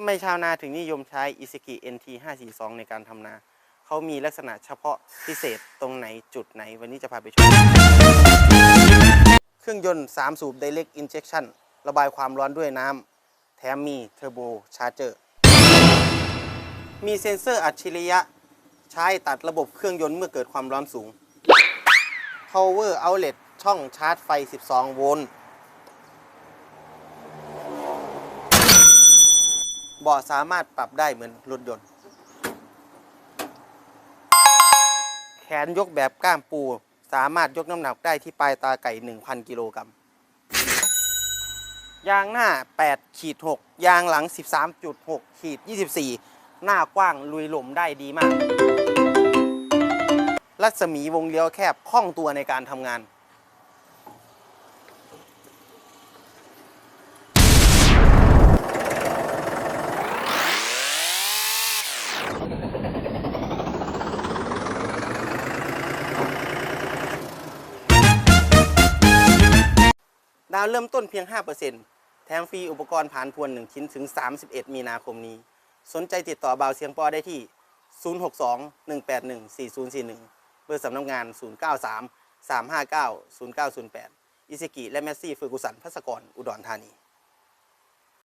ทำไมชาวนาถึงนิยมใช้ i s ิกิ NT 542ในการทำนา เขามีลักษณะเฉพาะพิเศษตรงไหนจุดไหน วันนี้จะพาไปชม เครื่องยนต์ 3 สูบ Direct Injection ระบายความร้อนด้วยน้ำ แถมมีเทอร์โบชาร์เจอร์ มีเซ็นเซอร์อัจฉริยะ ใช้ตัดระบบเครื่องยนต์เมื่อเกิดความร้อนสูง Power Outlet ช่องชาร์จไฟ 12 โวลต์ บาะสามารถปรับได้เหมือนรถยนต์ แขนยกแบบก้ามปู สามารถยกน้ำหนักได้ที่ปลายตาไก่ 1,000 กิโลกรัม ยางหน้า8ขีด6ยางหลัง 13.6ขีด24 หน้ากว้างลุยหล่มได้ดีมาก รัศมีวงเลี้ยวแคบคล่องตัวในการทำงานาวเริ่มต้นเพียง 5%แถมฟรีอุปกรณ์ผ่านพวน 1 ชิ้นถึง 31 มีนาคมนี้ สนใจติดต่อบ่าวเสียงปอได้ที่ 062-181-4041 เบอร์สำนักงาน 093 359 0908 อิสกิและแมสซี่เฟอร์กุสันพัสกรอุดรธานี